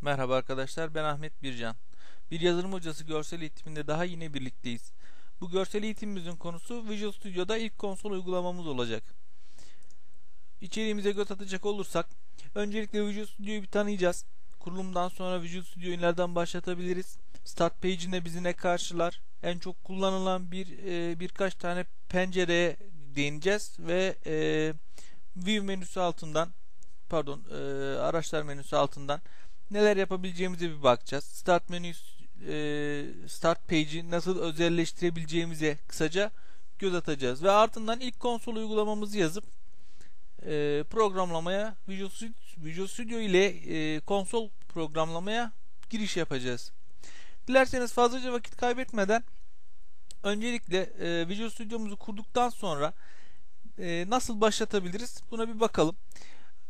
Merhaba arkadaşlar ben Ahmet Bircan. Bir yazılım hocası görsel eğitiminde daha yine birlikteyiz. Bu görsel eğitimimizin konusu Visual Studio'da ilk konsol uygulamamız olacak. İçeriğimize göz atacak olursak öncelikle Visual Studio'yu bir tanıyacağız. Kurulumdan sonra Visual Studio'yu nereden başlatabiliriz? Start page'inde bizi ne karşılar? En çok kullanılan bir e, birkaç tane pencereye değineceğiz ve e, View menüsü altından pardon e, araçlar menüsü altından neler yapabileceğimize bir bakacağız. Start menü e, start page'i nasıl özelleştirebileceğimize kısaca göz atacağız ve ardından ilk konsol uygulamamızı yazıp e, programlamaya Visual Studio, ile e, konsol programlamaya giriş yapacağız. Dilerseniz fazlaca vakit kaybetmeden öncelikle Visual Studio'muzu kurduktan sonra nasıl başlatabiliriz buna bir bakalım.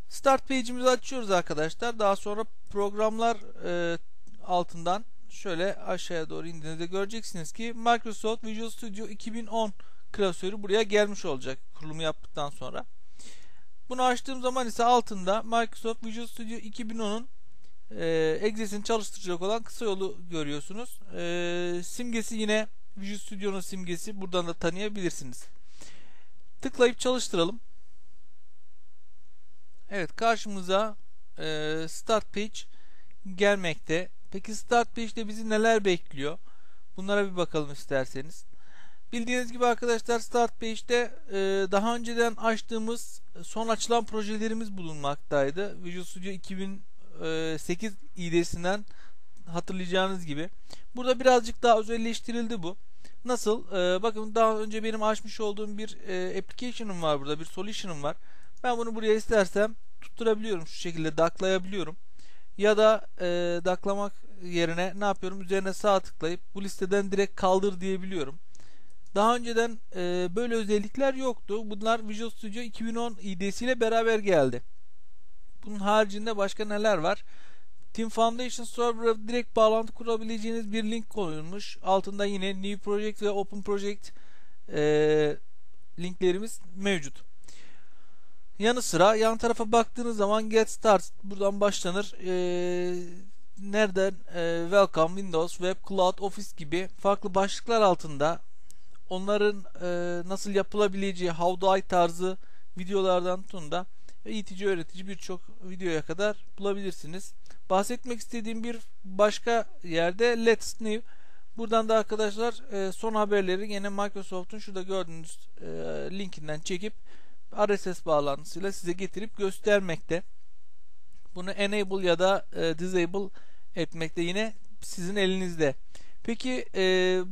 Start page'imizi açıyoruz arkadaşlar. Daha sonra programlar e, altından şöyle aşağıya doğru indiğinizde göreceksiniz ki Microsoft Visual Studio 2010 klasörü buraya gelmiş olacak kurulumu yaptıktan sonra. Bunu açtığım zaman ise altında Microsoft Visual Studio 2010'un e, egzesini çalıştıracak olan kısa yolu görüyorsunuz. E, simgesi yine Visual Studio'nun simgesi. Buradan da tanıyabilirsiniz. Tıklayıp çalıştıralım. Evet karşımıza e, Start Page gelmekte. Peki Start Page'de bizi neler bekliyor? Bunlara bir bakalım isterseniz. Bildiğiniz gibi arkadaşlar Start Page'de e, daha önceden açtığımız son açılan projelerimiz bulunmaktaydı. Visual Studio 2008 ID'sinden hatırlayacağınız gibi. Burada birazcık daha özelleştirildi bu. Nasıl? Ee, bakın daha önce benim açmış olduğum bir e, application'ım var burada. Bir solution'ım var. Ben bunu buraya istersem tutturabiliyorum. Şu şekilde daklayabiliyorum. Ya da e, daklamak yerine ne yapıyorum? Üzerine sağ tıklayıp bu listeden direkt kaldır diyebiliyorum. Daha önceden e, böyle özellikler yoktu. Bunlar Visual Studio 2010 ID'siyle beraber geldi. Bunun haricinde başka neler var? Team Foundation Server'a direkt bağlantı kurabileceğiniz bir link konulmuş. Altında yine New Project ve Open Project e, linklerimiz mevcut. Yanı sıra yan tarafa baktığınız zaman Get Start buradan başlanır. E, nereden e, Welcome, Windows, Web, Cloud, Office gibi farklı başlıklar altında onların e, nasıl yapılabileceği How do I tarzı videolardan tutun da eğitici öğretici birçok videoya kadar bulabilirsiniz. Bahsetmek istediğim bir başka yerde Let's New. Buradan da arkadaşlar e, son haberleri yine Microsoft'un şurada gördüğünüz e, linkinden çekip RSS bağlantısıyla size getirip göstermekte. Bunu enable ya da e, disable etmekte yine sizin elinizde. Peki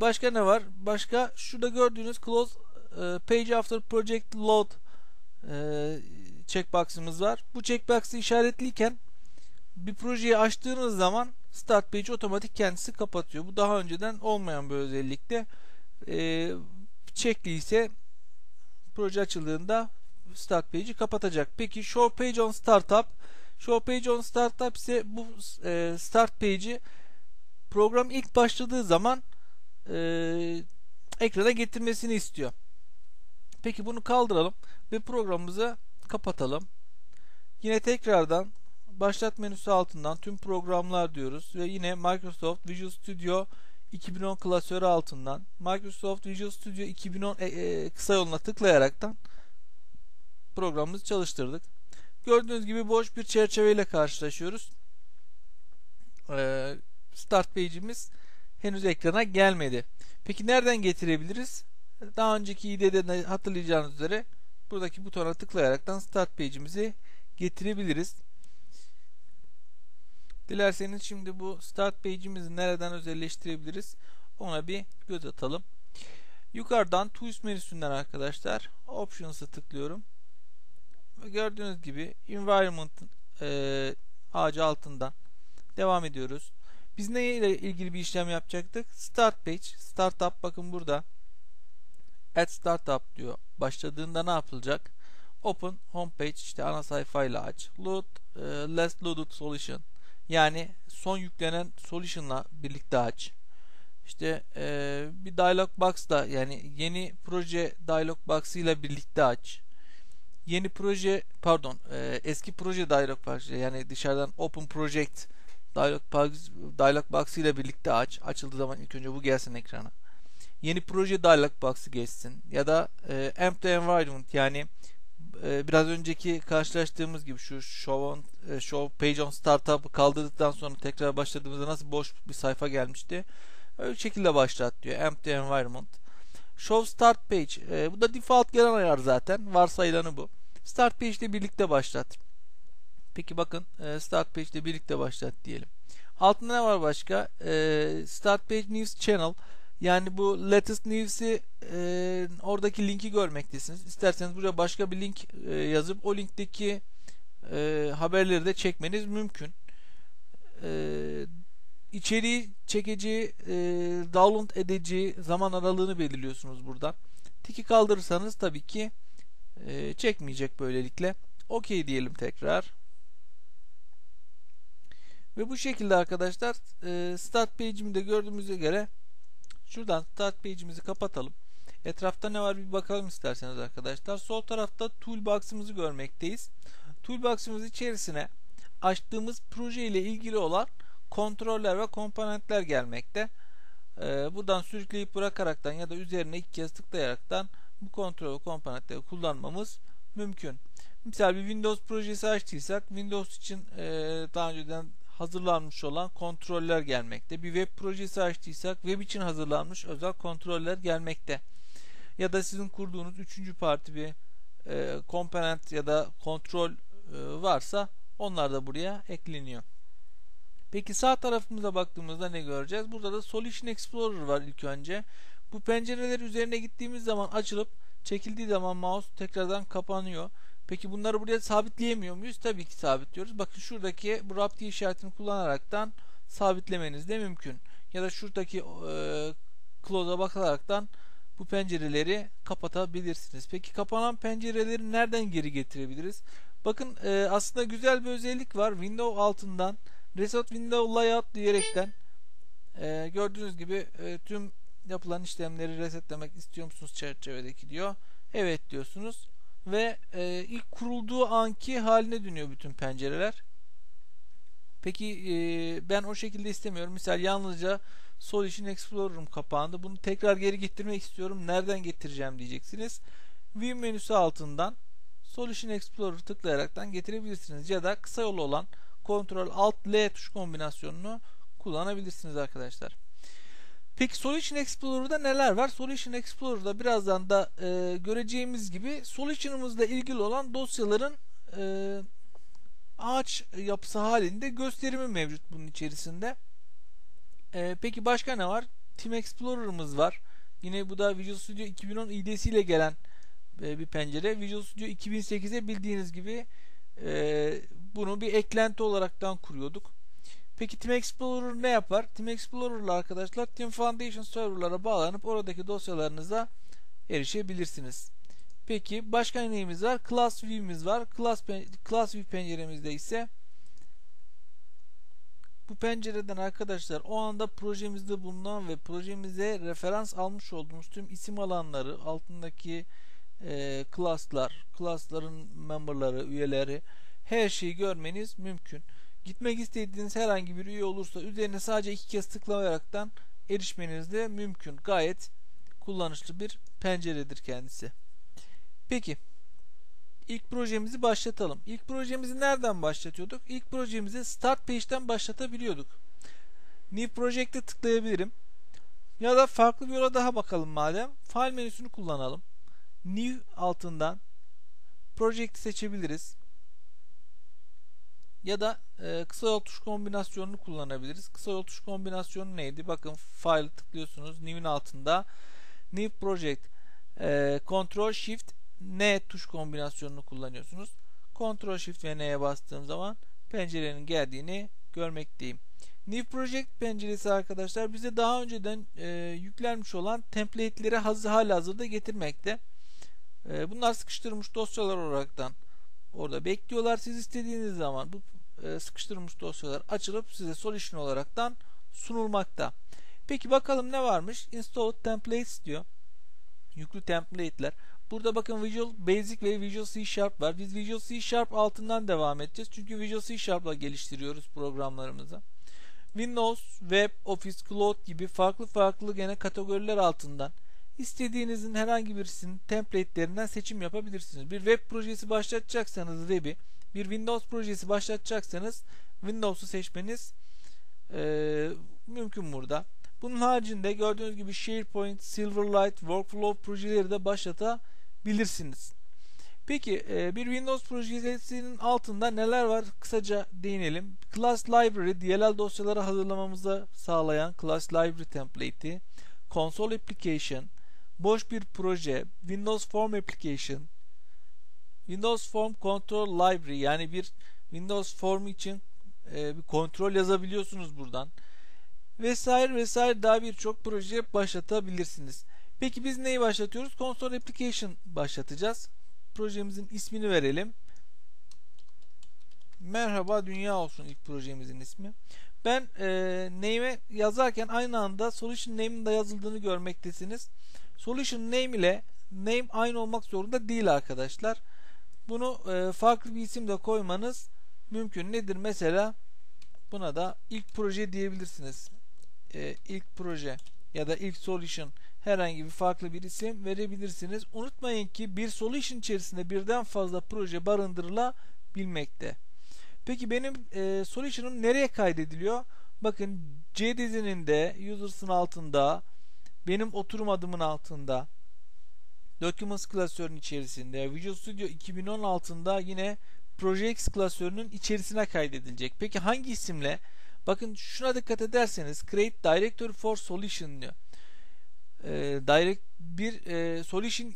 başka ne var? Başka şurada gördüğünüz close page after project load checkbox'ımız var. Bu checkbox'ı işaretliyken bir projeyi açtığınız zaman Start Page otomatik kendisi kapatıyor. Bu daha önceden olmayan bir özellikte. E, checkli ise proje açıldığında Start Page'i kapatacak. Peki Show Page on Startup Show Page on Startup ise bu e, Start Page'i program ilk başladığı zaman e, ekrana getirmesini istiyor. Peki bunu kaldıralım ve programımızı kapatalım. Yine tekrardan başlat menüsü altından tüm programlar diyoruz ve yine Microsoft Visual Studio 2010 klasörü altından Microsoft Visual Studio 2010 e, e, kısa yoluna tıklayaraktan programımızı çalıştırdık. Gördüğünüz gibi boş bir çerçeveyle karşılaşıyoruz. Ee, start page'imiz henüz ekrana gelmedi. Peki nereden getirebiliriz? Daha önceki ID'de hatırlayacağınız üzere buradaki butona tıklayaraktan start page'imizi getirebiliriz. Dilerseniz şimdi bu start page'imizi nereden özelleştirebiliriz? Ona bir göz atalım. Yukarıdan Tools menüsünden arkadaşlar Options'a tıklıyorum. Gördüğünüz gibi Environment e, ağacı altından devam ediyoruz. Biz ne ile ilgili bir işlem yapacaktık? Start page, startup bakın burada. Add startup diyor. Başladığında ne yapılacak? Open homepage işte ana sayfayla aç. Load e, last loaded solution yani son yüklenen solution'la birlikte aç. İşte e, bir dialog box da yani yeni proje dialog box ile birlikte aç. Yeni proje pardon e, eski proje dialog box yani dışarıdan open project Dialog Box, Dialog Box ile birlikte aç. Açıldığı zaman ilk önce bu gelsin ekrana. Yeni proje Dialog Box'ı geçsin. Ya da e, Empty Environment yani e, biraz önceki karşılaştığımız gibi şu show, on, e, show page on startup'ı kaldırdıktan sonra tekrar başladığımızda nasıl boş bir sayfa gelmişti. Öyle şekilde başlat diyor. Empty Environment. Show Start Page. E, bu da default gelen ayar zaten. Varsayılanı bu. Start Page ile birlikte başlat. Peki bakın e, Start Page ile birlikte başlat diyelim. Altında ne var başka? E, Start Page News Channel. Yani bu latest news'i e, oradaki linki görmektesiniz. İsterseniz buraya başka bir link e, yazıp o linkteki e, haberleri de çekmeniz mümkün. E, içeriği çekeceği, e, download edeceği zaman aralığını belirliyorsunuz buradan. Tiki kaldırırsanız tabii ki e, çekmeyecek böylelikle. OK diyelim tekrar. Ve bu şekilde arkadaşlar e, start page'imde gördüğümüze göre şuradan start page'imizi kapatalım. Etrafta ne var bir bakalım isterseniz arkadaşlar. Sol tarafta toolbox'ımızı görmekteyiz. Toolbox'ımız içerisine açtığımız proje ile ilgili olan kontroller ve komponentler gelmekte. Ee, buradan sürükleyip bırakaraktan ya da üzerine iki kez tıklayaraktan bu kontrol ve komponentleri kullanmamız mümkün. Misal bir Windows projesi açtıysak Windows için e, daha önceden hazırlanmış olan kontroller gelmekte. Bir web projesi açtıysak web için hazırlanmış özel kontroller gelmekte. Ya da sizin kurduğunuz üçüncü parti bir e, komponent ya da kontrol e, varsa onlar da buraya ekleniyor. Peki sağ tarafımıza baktığımızda ne göreceğiz? Burada da Solution Explorer var ilk önce. Bu pencereler üzerine gittiğimiz zaman açılıp çekildiği zaman mouse tekrardan kapanıyor. Peki bunları buraya sabitleyemiyor muyuz? Tabii ki sabitliyoruz. Bakın şuradaki bu rapti işaretini kullanaraktan sabitlemeniz de mümkün. Ya da şuradaki e, close'a bakaraktan bu pencereleri kapatabilirsiniz. Peki kapanan pencereleri nereden geri getirebiliriz? Bakın e, aslında güzel bir özellik var. Windows altından Reset Window Layout diyerekten e, gördüğünüz gibi e, tüm yapılan işlemleri resetlemek istiyor musunuz çerçevedeki diyor. Evet diyorsunuz ve e, ilk kurulduğu anki haline dönüyor bütün pencereler. Peki e, ben o şekilde istemiyorum. Misal yalnızca Solution Explorer'ım kapandı. Bunu tekrar geri getirmek istiyorum. Nereden getireceğim diyeceksiniz. View menüsü altından Solution Explorer tıklayaraktan getirebilirsiniz. Ya da kısa yolu olan Ctrl Alt L tuş kombinasyonunu kullanabilirsiniz arkadaşlar. Peki Solution Explorer'da neler var? Solution Explorer'da birazdan da e, göreceğimiz gibi Solution'ımızla ilgili olan dosyaların e, ağaç yapısı halinde gösterimi mevcut bunun içerisinde. E, peki başka ne var? Team Explorer'ımız var. Yine bu da Visual Studio 2010 ID'siyle gelen e, bir pencere. Visual Studio 2008'e bildiğiniz gibi e, bunu bir eklenti olaraktan kuruyorduk. Peki Team Explorer ne yapar? Team Explorer ile arkadaşlar Team Foundation serverlara bağlanıp oradaki dosyalarınıza erişebilirsiniz. Peki başka neyimiz var? Class View'miz var. Class, Class View penceremizde ise bu pencereden arkadaşlar o anda projemizde bulunan ve projemize referans almış olduğumuz tüm isim alanları altındaki e, class'lar, class'ların memberları, üyeleri her şeyi görmeniz mümkün. Gitmek istediğiniz herhangi bir üye olursa üzerine sadece iki kez tıklayaraktan erişmeniz de mümkün. Gayet kullanışlı bir penceredir kendisi. Peki ilk projemizi başlatalım. İlk projemizi nereden başlatıyorduk? İlk projemizi Start Page'den başlatabiliyorduk. New Project'e tıklayabilirim. Ya da farklı bir yola daha bakalım madem. File menüsünü kullanalım. New altından Project'i seçebiliriz ya da e, kısa yol tuş kombinasyonunu kullanabiliriz. Kısa yol tuş kombinasyonu neydi? Bakın file tıklıyorsunuz. New'in altında New Project e, Ctrl Shift N tuş kombinasyonunu kullanıyorsunuz. Ctrl Shift ve N'ye bastığım zaman pencerenin geldiğini görmekteyim. New Project penceresi arkadaşlar bize daha önceden e, yüklenmiş olan template'leri hazır hala hazırda getirmekte. E, bunlar sıkıştırılmış dosyalar olaraktan orada bekliyorlar. Siz istediğiniz zaman bu e, sıkıştırılmış dosyalar açılıp size solution olaraktan sunulmakta. Peki bakalım ne varmış? Install templates diyor. Yüklü template'ler. Burada bakın Visual Basic ve Visual C Sharp var. Biz Visual C Sharp altından devam edeceğiz. Çünkü Visual C Sharp'la geliştiriyoruz programlarımızı. Windows, Web, Office, Cloud gibi farklı farklı gene kategoriler altından istediğinizin herhangi birisinin template'lerinden seçim yapabilirsiniz. Bir web projesi başlatacaksanız web'i, bir Windows projesi başlatacaksanız Windows'u seçmeniz e, mümkün burada. Bunun haricinde gördüğünüz gibi SharePoint, Silverlight, Workflow projeleri de başlatabilirsiniz. Peki e, bir Windows projesinin altında neler var kısaca değinelim. Class Library DLL dosyaları hazırlamamızı sağlayan Class Library template'i, Console Application, boş bir proje, Windows Form Application, Windows Form Control Library yani bir Windows Form için e, bir kontrol yazabiliyorsunuz buradan. Vesaire vesaire daha birçok proje başlatabilirsiniz. Peki biz neyi başlatıyoruz? Console Application başlatacağız. Projemizin ismini verelim. Merhaba Dünya olsun ilk projemizin ismi. Ben e, name'e yazarken aynı anda solution name'in de yazıldığını görmektesiniz. Solution name ile name aynı olmak zorunda değil arkadaşlar. Bunu e, farklı bir isim de koymanız mümkün. Nedir mesela? Buna da ilk proje diyebilirsiniz. E, ilk proje ya da ilk solution herhangi bir farklı bir isim verebilirsiniz. Unutmayın ki bir solution içerisinde birden fazla proje barındırılabilmekte. Peki benim e, solution'um nereye kaydediliyor? Bakın C dizinin de users'ın altında benim oturum adımın altında Documents klasörünün içerisinde Visual Studio 2010 altında yine Projects klasörünün içerisine kaydedilecek. Peki hangi isimle? Bakın şuna dikkat ederseniz Create Directory for Solution diyor. Ee, direct bir e, solution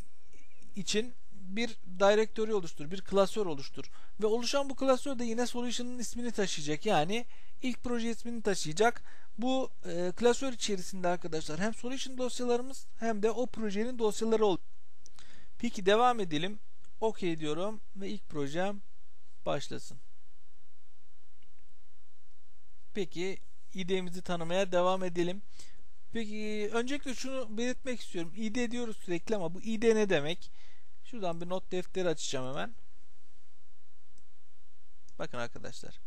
için bir directory oluştur, bir klasör oluştur. Ve oluşan bu klasör de yine solution'ın ismini taşıyacak. Yani ilk proje ismini taşıyacak. Bu e, klasör içerisinde arkadaşlar hem solution dosyalarımız hem de o projenin dosyaları olacak. Peki devam edelim. OK diyorum ve ilk projem başlasın. Peki ID'mizi tanımaya devam edelim. Peki öncelikle şunu belirtmek istiyorum. ID diyoruz sürekli ama bu ID ne demek? Şuradan bir not defteri açacağım hemen. Bakın arkadaşlar.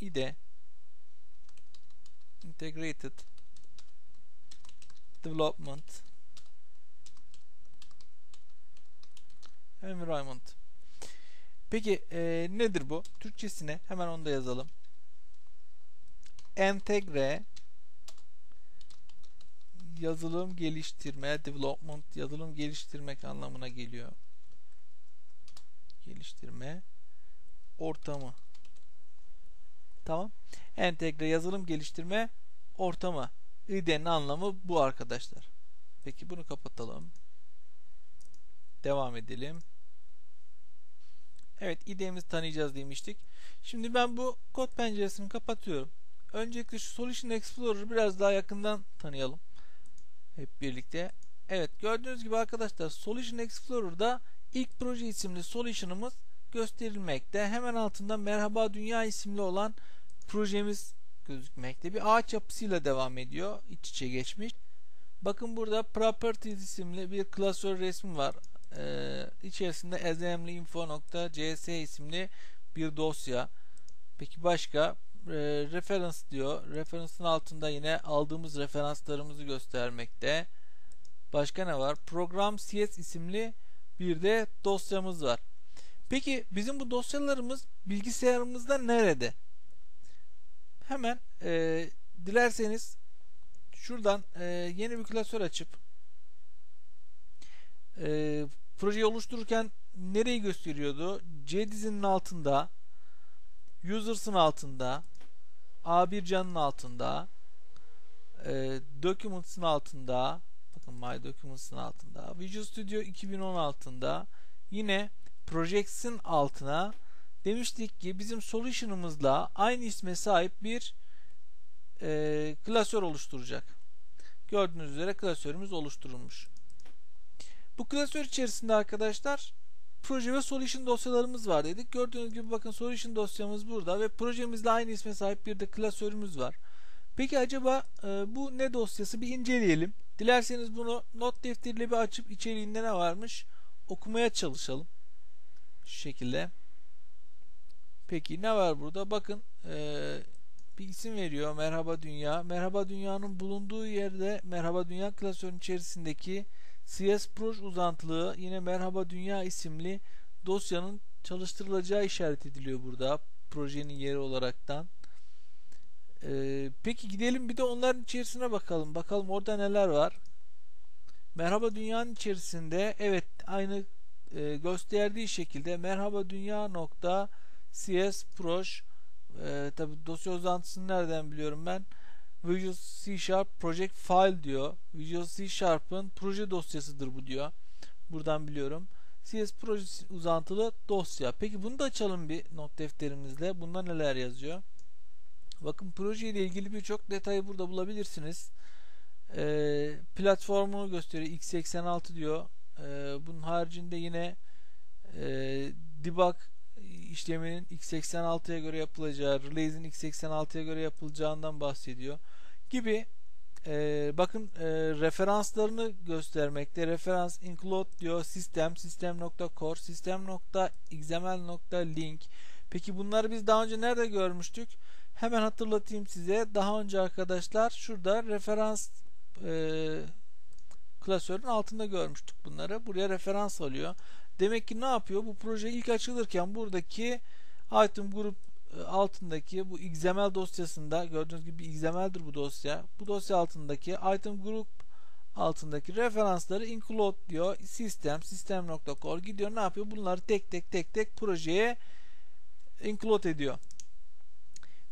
IDE Integrated Development Environment Peki e, nedir bu? Türkçesine hemen onu da yazalım. Entegre yazılım geliştirme, development yazılım geliştirmek anlamına geliyor. Geliştirme ortamı. Tamam. Entegre yazılım geliştirme ortamı. IDE'nin anlamı bu arkadaşlar. Peki bunu kapatalım. Devam edelim. Evet IDE'mizi tanıyacağız demiştik. Şimdi ben bu kod penceresini kapatıyorum. Öncelikle şu Solution Explorer'ı biraz daha yakından tanıyalım hep birlikte. Evet gördüğünüz gibi arkadaşlar Solution Explorer'da ilk proje isimli solution'ımız gösterilmekte. Hemen altında Merhaba Dünya isimli olan projemiz gözükmekte. Bir ağaç yapısıyla devam ediyor. İç içe geçmiş. Bakın burada Properties isimli bir klasör resmi var. Ee, içerisinde azmlinfo.cs isimli bir dosya. Peki başka e, reference diyor. Reference'ın altında yine aldığımız referanslarımızı göstermekte. Başka ne var? Program CS isimli bir de dosyamız var. Peki bizim bu dosyalarımız bilgisayarımızda nerede? Hemen e, dilerseniz şuradan e, yeni bir klasör açıp e, projeyi oluştururken nereyi gösteriyordu? C dizinin altında Users'ın altında A1 canın altında e, Documents'ın altında bakın My Documents'ın altında Visual Studio 2010 altında yine Projects'in altına demiştik ki bizim solution'ımızla aynı isme sahip bir e, klasör oluşturacak. Gördüğünüz üzere klasörümüz oluşturulmuş. Bu klasör içerisinde arkadaşlar proje ve solution dosyalarımız var dedik. Gördüğünüz gibi bakın solution dosyamız burada ve projemizle aynı isme sahip bir de klasörümüz var. Peki acaba e, bu ne dosyası bir inceleyelim. Dilerseniz bunu not defteriyle bir açıp içeriğinde ne varmış okumaya çalışalım. Şu şekilde. Peki ne var burada? Bakın e, bir isim veriyor. Merhaba Dünya. Merhaba Dünya'nın bulunduğu yerde Merhaba Dünya klasörünün içerisindeki CS Proj uzantılı yine Merhaba Dünya isimli dosyanın çalıştırılacağı işaret ediliyor burada projenin yeri olaraktan. Ee, peki gidelim bir de onların içerisine bakalım. Bakalım orada neler var. Merhaba Dünya'nın içerisinde evet aynı e, gösterdiği şekilde merhaba dünya nokta cs proj e, tabi dosya uzantısını nereden biliyorum ben Visual C Sharp Project File diyor. Visual C Sharp'ın proje dosyasıdır bu diyor. Buradan biliyorum. CS proje uzantılı dosya. Peki bunu da açalım bir not defterimizle. Bunda neler yazıyor? Bakın proje ile ilgili birçok detayı burada bulabilirsiniz. Ee, platformunu gösteriyor. x86 diyor. Ee, bunun haricinde yine e, debug işleminin x86'ya göre yapılacağı, release'in x86'ya göre yapılacağından bahsediyor. Gibi e, bakın e, referanslarını göstermekte. Referans include diyor sistem, system.core, system.xml.link. Peki bunları biz daha önce nerede görmüştük? Hemen hatırlatayım size. Daha önce arkadaşlar şurada referans e, klasörün altında görmüştük bunları. Buraya referans alıyor. Demek ki ne yapıyor? Bu proje ilk açılırken buradaki item grup altındaki bu XML dosyasında gördüğünüz gibi XML'dir bu dosya. Bu dosya altındaki item group altındaki referansları include diyor. Sistem, sistem.core gidiyor. Ne yapıyor? Bunları tek tek tek tek projeye include ediyor.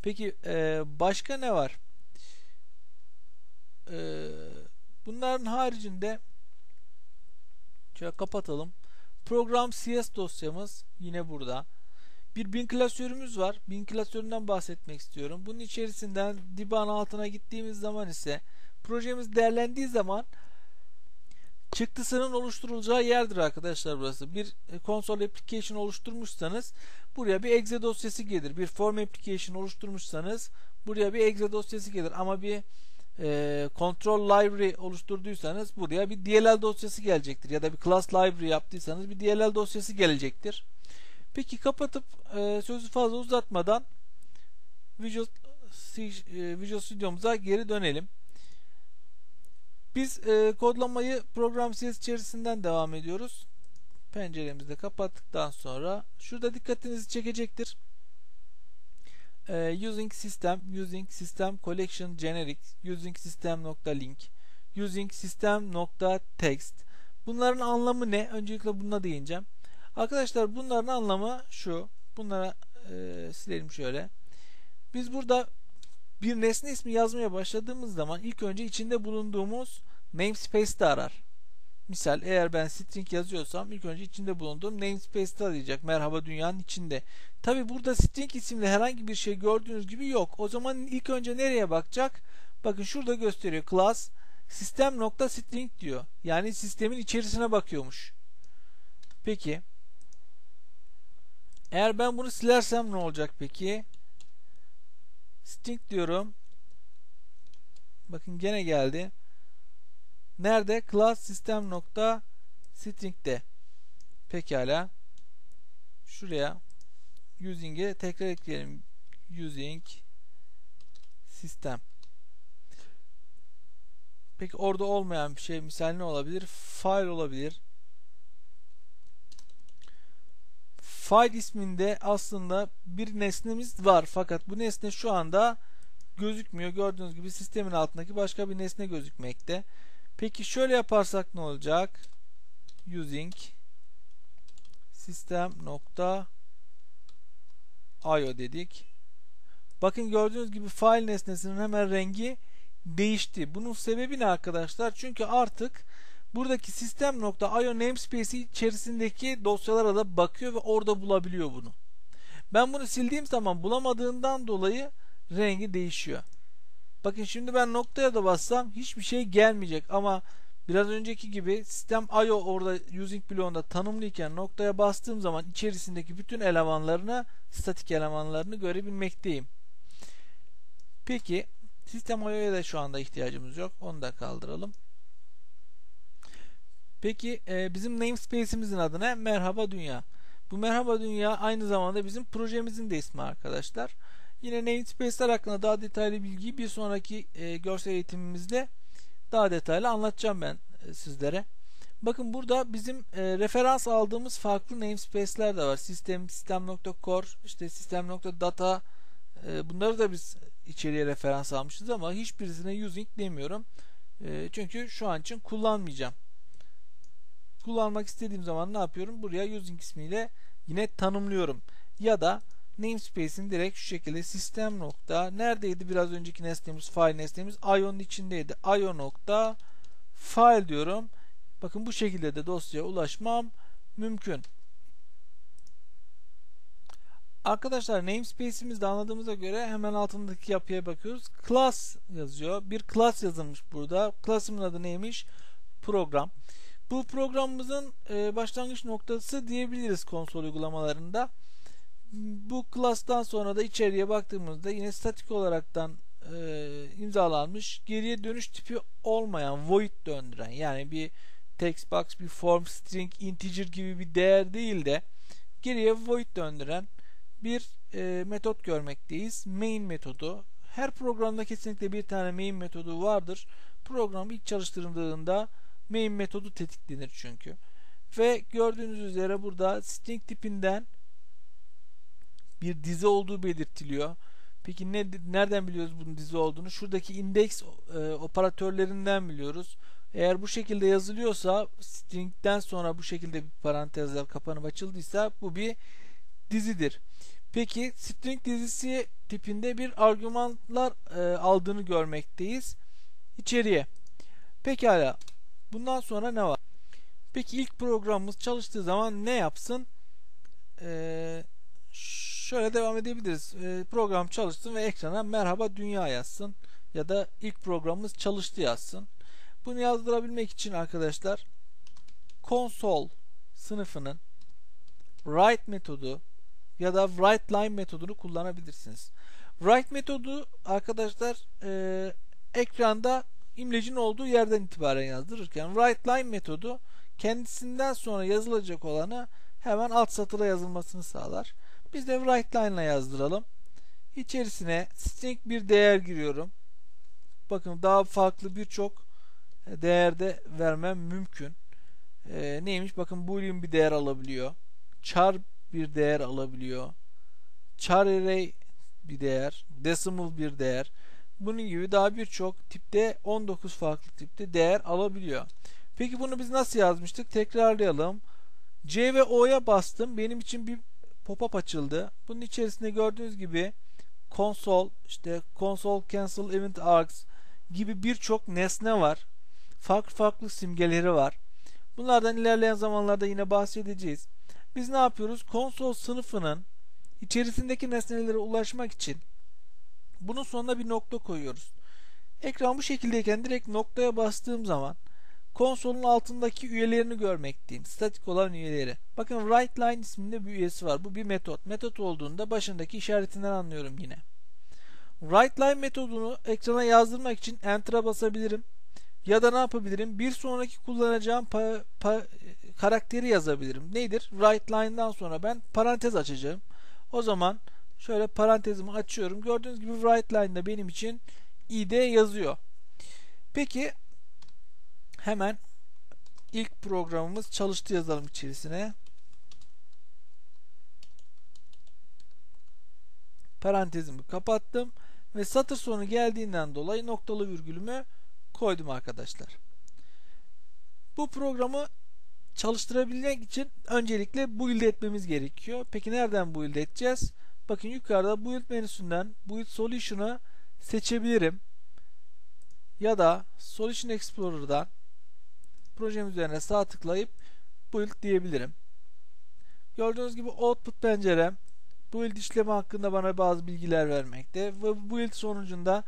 Peki e, başka ne var? E, bunların haricinde şöyle kapatalım. Program CS dosyamız yine burada. Bir bin klasörümüz var. Bin klasöründen bahsetmek istiyorum. Bunun içerisinden diban altına gittiğimiz zaman ise projemiz değerlendiği zaman çıktısının oluşturulacağı yerdir arkadaşlar burası. Bir console application oluşturmuşsanız buraya bir exe dosyası gelir. Bir form application oluşturmuşsanız buraya bir exe dosyası gelir. Ama bir e, control library oluşturduysanız buraya bir DLL dosyası gelecektir. Ya da bir class library yaptıysanız bir DLL dosyası gelecektir. Peki kapatıp e, sözü fazla uzatmadan Visual, e, Visual Studio'muza geri dönelim. Biz e, kodlamayı program CS içerisinden devam ediyoruz. Penceremizi de kapattıktan sonra şurada dikkatinizi çekecektir. E, using system, using system collection generic, using system.link, using system.text. Bunların anlamı ne? Öncelikle buna değineceğim. Arkadaşlar bunların anlamı şu. Bunlara e, silelim şöyle. Biz burada bir nesne ismi yazmaya başladığımız zaman ilk önce içinde bulunduğumuz namespace'te arar. Misal eğer ben string yazıyorsam ilk önce içinde bulunduğum namespace'te arayacak. Merhaba dünyanın içinde. Tabi burada string isimli herhangi bir şey gördüğünüz gibi yok. O zaman ilk önce nereye bakacak? Bakın şurada gösteriyor. Class sistem.string diyor. Yani sistemin içerisine bakıyormuş. Peki eğer ben bunu silersem ne olacak peki? String diyorum. Bakın gene geldi. Nerede? Class system nokta string'de. Pekala. Şuraya using'e tekrar ekleyelim. Using sistem. Peki orada olmayan bir şey misal ne olabilir? File olabilir. File isminde aslında bir nesnemiz var fakat bu nesne şu anda gözükmüyor. Gördüğünüz gibi sistemin altındaki başka bir nesne gözükmekte. Peki şöyle yaparsak ne olacak? Using sistem nokta io dedik. Bakın gördüğünüz gibi file nesnesinin hemen rengi değişti. Bunun sebebi ne arkadaşlar? Çünkü artık buradaki sistem.io namespace içerisindeki dosyalara da bakıyor ve orada bulabiliyor bunu. Ben bunu sildiğim zaman bulamadığından dolayı rengi değişiyor. Bakın şimdi ben noktaya da bassam hiçbir şey gelmeyecek ama biraz önceki gibi sistem IO orada using bloğunda tanımlıyken noktaya bastığım zaman içerisindeki bütün elemanlarını statik elemanlarını görebilmekteyim. Peki sistem IO'ya da şu anda ihtiyacımız yok. Onu da kaldıralım. Peki e, bizim namespace'imizin adı ne? Merhaba Dünya. Bu Merhaba Dünya aynı zamanda bizim projemizin de ismi arkadaşlar. Yine namespace'ler hakkında daha detaylı bilgiyi bir sonraki e, görsel eğitimimizde daha detaylı anlatacağım ben e, sizlere. Bakın burada bizim e, referans aldığımız farklı namespace'ler de var. Sistem, sistem.core, işte sistem.data e, bunları da biz içeriye referans almışız ama hiçbirisine using demiyorum. E, çünkü şu an için kullanmayacağım. Kullanmak istediğim zaman ne yapıyorum? Buraya using ismiyle yine tanımlıyorum. Ya da namespace'in direkt şu şekilde sistem nokta neredeydi biraz önceki nesnemiz file nesnemiz io'nun içindeydi. io nokta file diyorum. Bakın bu şekilde de dosyaya ulaşmam mümkün. Arkadaşlar namespace'imizde anladığımıza göre hemen altındaki yapıya bakıyoruz. Class yazıyor. Bir class yazılmış burada. Class'ımın adı neymiş? Program. Bu programımızın e, başlangıç noktası diyebiliriz konsol uygulamalarında. Bu class'tan sonra da içeriye baktığımızda yine statik olaraktan e, imzalanmış geriye dönüş tipi olmayan void döndüren yani bir text box bir form string integer gibi bir değer değil de geriye void döndüren bir e, metot görmekteyiz. Main metodu. Her programda kesinlikle bir tane main metodu vardır. Program ilk çalıştırıldığında main metodu tetiklenir çünkü. Ve gördüğünüz üzere burada string tipinden bir dizi olduğu belirtiliyor. Peki ne nereden biliyoruz bunun dizi olduğunu? Şuradaki indeks e, operatörlerinden biliyoruz. Eğer bu şekilde yazılıyorsa string'den sonra bu şekilde bir parantezler kapanıp açıldıysa bu bir dizidir. Peki string dizisi tipinde bir argümanlar e, aldığını görmekteyiz içeriye. Pekala. Bundan sonra ne var? Peki ilk programımız çalıştığı zaman ne yapsın? Ee, şöyle devam edebiliriz. Ee, program çalışsın ve ekrana merhaba dünya yazsın. Ya da ilk programımız çalıştı yazsın. Bunu yazdırabilmek için arkadaşlar console sınıfının write metodu ya da write line metodunu kullanabilirsiniz. Write metodu arkadaşlar e, ekranda imlecin olduğu yerden itibaren yazdırırken write line metodu kendisinden sonra yazılacak olanı hemen alt satıra yazılmasını sağlar. Biz de write line ile yazdıralım. İçerisine string bir değer giriyorum. Bakın daha farklı birçok değerde vermem mümkün. Ee, neymiş? Bakın boolean bir değer alabiliyor. Char bir değer alabiliyor. Char array bir değer, decimal bir değer. Bunun gibi daha birçok tipte 19 farklı tipte değer alabiliyor. Peki bunu biz nasıl yazmıştık? Tekrarlayalım. C ve O'ya bastım. Benim için bir pop-up açıldı. Bunun içerisinde gördüğünüz gibi console, işte console cancel event args gibi birçok nesne var. Farklı farklı simgeleri var. Bunlardan ilerleyen zamanlarda yine bahsedeceğiz. Biz ne yapıyoruz? Konsol sınıfının içerisindeki nesnelere ulaşmak için bunun sonuna bir nokta koyuyoruz. Ekran bu şekildeyken direkt noktaya bastığım zaman konsolun altındaki üyelerini görmekteyim. Statik olan üyeleri. Bakın write line isminde bir üyesi var. Bu bir metot. Metot olduğunda başındaki işaretinden anlıyorum yine. Write line metodunu ekrana yazdırmak için enter'a basabilirim. Ya da ne yapabilirim? Bir sonraki kullanacağım pa, pa, karakteri yazabilirim. Nedir? Write line'dan sonra ben parantez açacağım. O zaman Şöyle parantezimi açıyorum. Gördüğünüz gibi write line'da benim için id yazıyor. Peki hemen ilk programımız çalıştı yazalım içerisine. Parantezimi kapattım ve satır sonu geldiğinden dolayı noktalı virgülümü koydum arkadaşlar. Bu programı çalıştırabilmek için öncelikle build etmemiz gerekiyor. Peki nereden build edeceğiz? Bakın yukarıda Build menüsünden Build Solution'ı seçebilirim. Ya da Solution Explorer'dan projem üzerine sağ tıklayıp Build diyebilirim. Gördüğünüz gibi Output pencerem Build işlemi hakkında bana bazı bilgiler vermekte ve Build sonucunda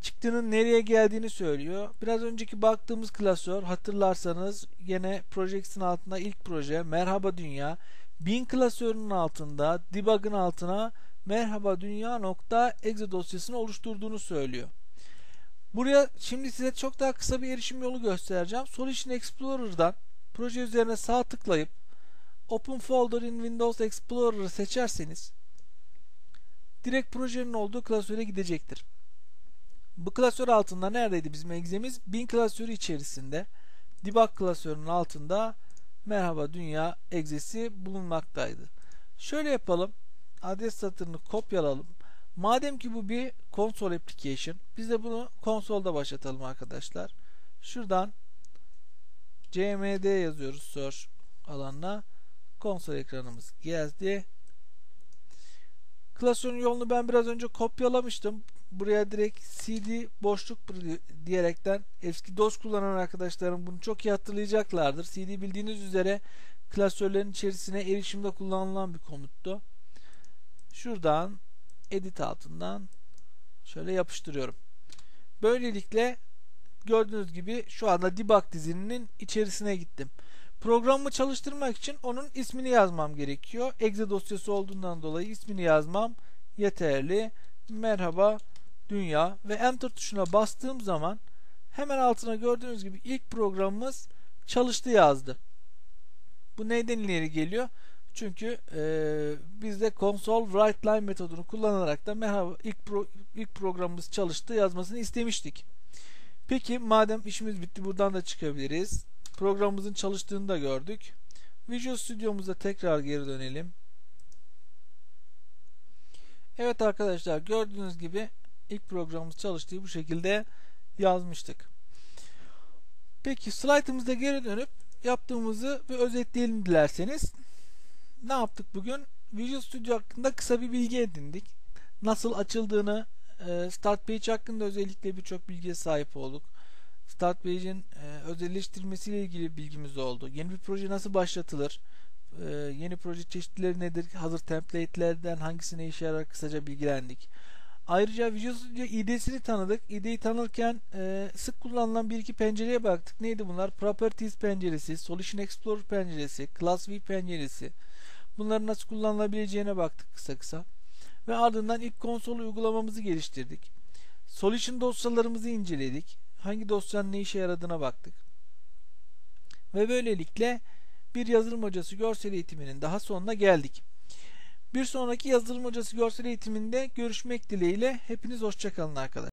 çıktının nereye geldiğini söylüyor. Biraz önceki baktığımız klasör hatırlarsanız yine Projects'in altında ilk proje Merhaba Dünya bin klasörünün altında debug'ın altına merhaba dünya nokta exe dosyasını oluşturduğunu söylüyor. Buraya şimdi size çok daha kısa bir erişim yolu göstereceğim. Solution Explorer'dan proje üzerine sağ tıklayıp Open Folder in Windows Explorer'ı seçerseniz direkt projenin olduğu klasöre gidecektir. Bu klasör altında neredeydi bizim egzemiz? Bin klasörü içerisinde debug klasörünün altında merhaba dünya egzesi bulunmaktaydı. Şöyle yapalım. Adres satırını kopyalalım. Madem ki bu bir konsol application biz de bunu konsolda başlatalım arkadaşlar. Şuradan cmd yazıyoruz search alanına. Konsol ekranımız geldi. Klasörün yolunu ben biraz önce kopyalamıştım. Buraya direkt cd boşluk diyerekten eski DOS kullanan arkadaşlarım bunu çok iyi hatırlayacaklardır. cd bildiğiniz üzere klasörlerin içerisine erişimde kullanılan bir komuttu. Şuradan edit altından şöyle yapıştırıyorum. Böylelikle gördüğünüz gibi şu anda debug dizinin içerisine gittim. Programı çalıştırmak için onun ismini yazmam gerekiyor. Exe dosyası olduğundan dolayı ismini yazmam yeterli. Merhaba dünya ve enter tuşuna bastığım zaman hemen altına gördüğünüz gibi ilk programımız çalıştı yazdı. Bu neyden ileri geliyor? Çünkü e, biz de console write line metodunu kullanarak da merhaba ilk, pro, ilk programımız çalıştı yazmasını istemiştik. Peki madem işimiz bitti buradan da çıkabiliriz. Programımızın çalıştığını da gördük. Visual Studio'muza tekrar geri dönelim. Evet arkadaşlar gördüğünüz gibi ilk programımız çalıştığı bu şekilde yazmıştık. Peki slaytımıza geri dönüp yaptığımızı bir özetleyelim dilerseniz. Ne yaptık bugün? Visual Studio hakkında kısa bir bilgi edindik. Nasıl açıldığını, e, Start Page hakkında özellikle birçok bilgiye sahip olduk. Start Page'in e, özelleştirilmesiyle ilgili bilgimiz oldu. Yeni bir proje nasıl başlatılır? E, yeni proje çeşitleri nedir? Hazır template'lerden hangisine işe yarar kısaca bilgilendik. Ayrıca Visual Studio IDE'sini tanıdık. IDE'yi tanırken e, sık kullanılan bir iki pencereye baktık. Neydi bunlar? Properties penceresi, Solution Explorer penceresi, Class View penceresi. Bunların nasıl kullanılabileceğine baktık kısa kısa. Ve ardından ilk konsol uygulamamızı geliştirdik. Solution dosyalarımızı inceledik. Hangi dosyanın ne işe yaradığına baktık. Ve böylelikle bir yazılım hocası görsel eğitiminin daha sonuna geldik. Bir sonraki yazılım hocası görsel eğitiminde görüşmek dileğiyle hepiniz hoşçakalın arkadaşlar.